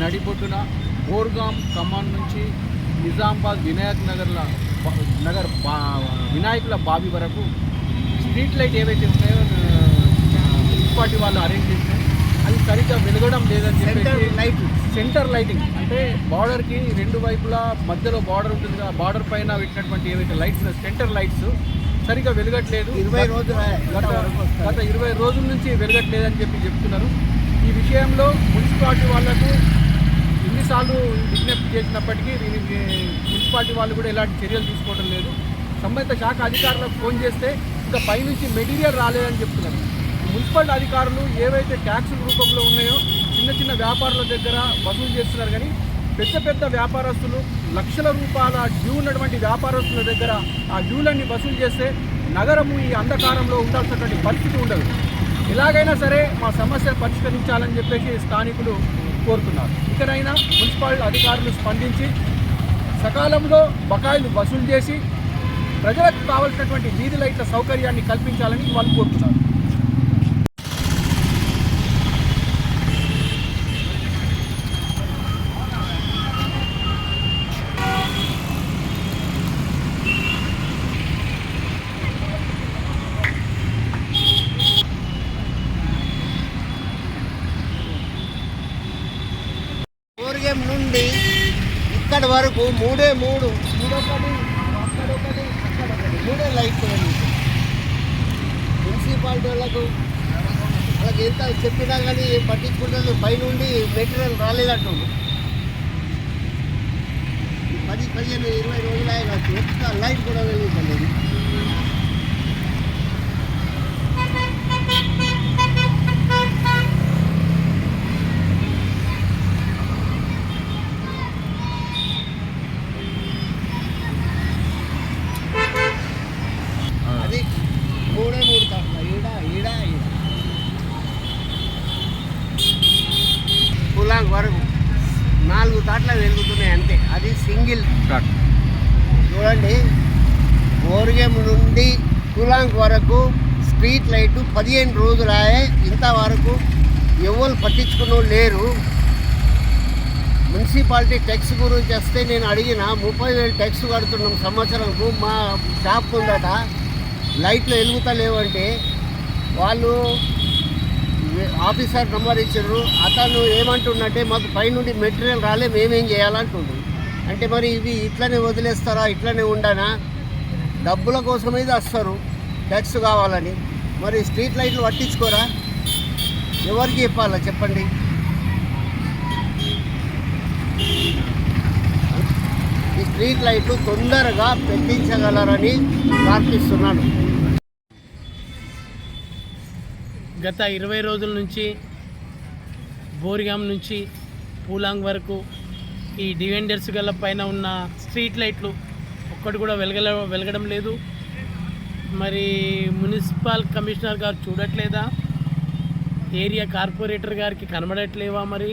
నడిబొడ్డున బోర్గాం ఖమ్మం నుంచి నిజామాబాద్ వినాయక్ నగర్ల నగర్ బా వినాయకుల బావి వరకు స్ట్రీట్ లైట్ ఏవైతే ఉన్నాయో మున్సిపాలిటీ వాళ్ళు అరేంజ్ చేసినాయి. అది సరిగ్గా వెలగడం లేదని చెప్పేసి లైట్ సెంటర్ లైటింగ్ అంటే బార్డర్కి రెండు వైపులా మధ్యలో బార్డర్ ఉంటుంది కదా బార్డర్ పైన పెట్టినటువంటి ఏవైతే లైట్స్ సెంటర్ లైట్స్ సరిగ్గా వెలగట్లేదు. ఇరవై రోజులు గత గత ఇరవై రోజుల నుంచి వెలగట్లేదని చెప్పి చెప్తున్నారు. ఈ విషయంలో మున్సిపాలిటీ వాళ్ళకు ఎన్నిసార్లు విజ్ఞప్తి చేసినప్పటికీ దీనికి మున్సిపాలిటీ వాళ్ళు కూడా ఎలాంటి చర్యలు తీసుకోవడం లేదు. సంబంధిత శాఖ అధికారులకు ఫోన్ చేస్తే ఇంకా పైనుంచి మెటీరియల్ రాలేదని చెప్తున్నారు. మున్సిపల్ అధికారులు ఏవైతే ట్యాక్సుల రూపంలో ఉన్నాయో చిన్న చిన్న వ్యాపారుల దగ్గర వసూలు చేస్తున్నారు కానీ పెద్ద పెద్ద వ్యాపారస్తులు లక్షల రూపాయల డ్యూ ఉన్నటువంటి వ్యాపారస్తుల దగ్గర ఆ డ్యూలన్నీ వసూలు చేస్తే నగరము ఈ అంధకారంలో ఉండాల్సినటువంటి పరిస్థితి ఉండదు. ఎలాగైనా సరే మా సమస్యలు పరిష్కరించాలని చెప్పేసి స్థానికులు కోరుతున్నారు. ఇకనైనా మున్సిపాలిటీ అధికారులు స్పందించి సకాలంలో బకాయిలు వసూలు చేసి ప్రజలకు కావాల్సినటువంటి వీధి లైట్ల సౌకర్యాన్ని కల్పించాలని వాళ్ళు కోరుతున్నారు. ఊరిగం నుండి ఇక్కడి వరకు మూడే మూడు మూడొకటి అక్కడొకటి అక్కడొకటి మూడే లైట్లు మున్సిపాలిటీ వాళ్ళకు వాళ్ళకి ఎంత చెప్పినా కానీ ఏం పట్టించుకుంటారు. పైనుండి మెటీరియల్ రాలేదంటు పది పదిహేను ఇరవై రోజులు ఆయన లైట్ కూడా వెలుగుతలేదు అది మూడే మూడు తట్ల ఈడ ఈడ ఈడ కులాంగ్ వరకు తాట్ల వెలుగుతున్నాయి అంతే. అది సింగిల్. చూడండి. ఓరిగం నుండి కులాంగ్ వరకు స్ట్రీట్ లైట్ పదిహేను రోజులాయే ఇంతవరకు ఎవరు పట్టించుకున్న లేరు. మున్సిపాలిటీ ట్యాక్స్ గురించి వస్తే నేను అడిగిన ముప్పై వేలు ట్యాక్స్ కడుతున్నాం సంవత్సరంకు మా షాప్ ముందట లైట్లు వెలుగుతలేవంటే వాళ్ళు ఆఫీసర్ నంబర్ ఇచ్చారు. అతను ఏమంటుండంటే మాకు పైనుండి మెటీరియల్ రాలే మేమేం చేయాలంటుండు. అంటే మరి ఇవి ఇట్లనే వదిలేస్తారా ఇట్లనే ఉండనా? డబ్బుల కోసం ఇది వస్తారు ట్యాక్స్ కావాలని. మరి స్ట్రీట్ లైట్లు పట్టించుకోరా? ఎవరికి చెప్పాలా చెప్పండి. ఈ స్ట్రీట్ లైట్లు తొందరగా పెట్టించగలరని ప్రార్థిస్తున్నాను. గత ఇరవై రోజుల నుంచి బోరిగాం నుంచి పూలాంగ్ వరకు ఈ డివెండర్స్ గల పైన ఉన్న స్ట్రీట్ లైట్లు ఒక్కటి కూడా వెలగల వెలగడం లేదు. మరి మున్సిపల్ కమిషనర్ గారు చూడట్లేదా? ఏరియా కార్పొరేటర్ గారికి కనబడట్లేవా మరి?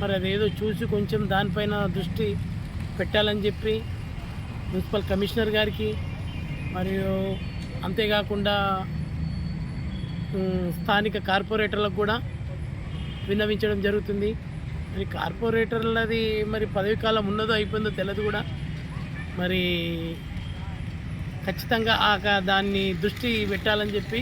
మరి అదేదో చూసి కొంచెం దానిపైన దృష్టి పెట్టాలని చెప్పి మున్సిపల్ కమిషనర్ గారికి మరియు అంతేకాకుండా స్థానిక కార్పొరేటర్లకు కూడా విన్నవించడం జరుగుతుంది. మరి కార్పొరేటర్లది మరి పదవి కాలం ఉన్నదో అయిపోయిందో తెలియదు కూడా. మరి ఖచ్చితంగా ఆ దాన్ని దృష్టి పెట్టాలని చెప్పి